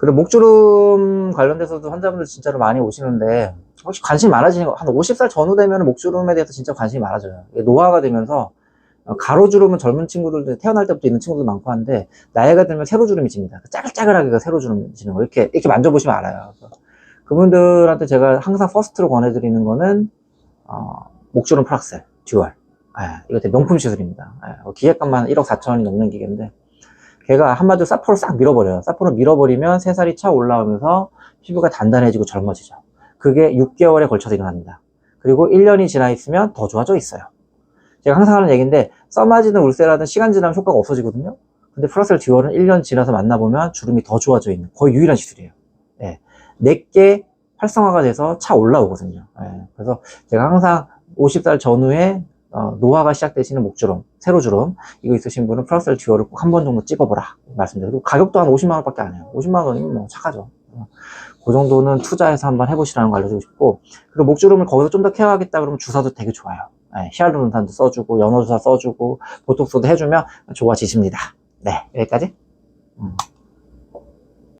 그리고 목주름 관련돼서도 환자분들 진짜로 많이 오시는데 혹시 관심이 많아지는 거 한 50살 전후 되면 목주름에 대해서 진짜 관심이 많아져요. 노화가 되면서 어, 가로주름은 젊은 친구들도 태어날 때부터 있는 친구들 많고 한데 나이가 들면 세로주름이 집니다. 짜글짜글하게 그 세로주름 지는 거 이렇게 이렇게 만져보시면 알아요. 그분들한테 제가 항상 퍼스트로 권해드리는 거는 어, 목주름 프락셀 듀얼. 예, 이거 명품 시술입니다. 예, 어, 기계값만 1억 4천원이 넘는 기계인데 걔가 한마디로 사포를 싹 밀어버려요. 사포를 밀어버리면 새살이 차 올라오면서 피부가 단단해지고 젊어지죠. 그게 6개월에 걸쳐서 일어납니다. 그리고 1년이 지나 있으면 더 좋아져 있어요. 제가 항상 하는 얘기인데 써마지는 울세라든 시간 지나면 효과가 없어지거든요. 근데 프라셀 듀얼은 1년 지나서 만나보면 주름이 더 좋아져 있는 거의 유일한 시술이에요. 예. 내게 활성화가 돼서 차 올라오거든요. 예. 그래서 제가 항상 50살 전후에 어, 노화가 시작되시는 목주름, 세로주름 이거 있으신 분은 프라셀 듀얼을 꼭한 번 정도 찍어보라 말씀드리고 가격도 한 50만 원밖에 안 해요. 50만 원이면 뭐 착하죠. 어, 그 정도는 투자해서 한번 해보시라는 거 알려주고 싶고 그리고 목주름을 거기서 좀 더 케어하겠다 그러면 주사도 되게 좋아요. 예, 히알루론산도 써주고 연어주사 써주고 보톡스도 해주면 좋아지십니다. 네 여기까지. 음.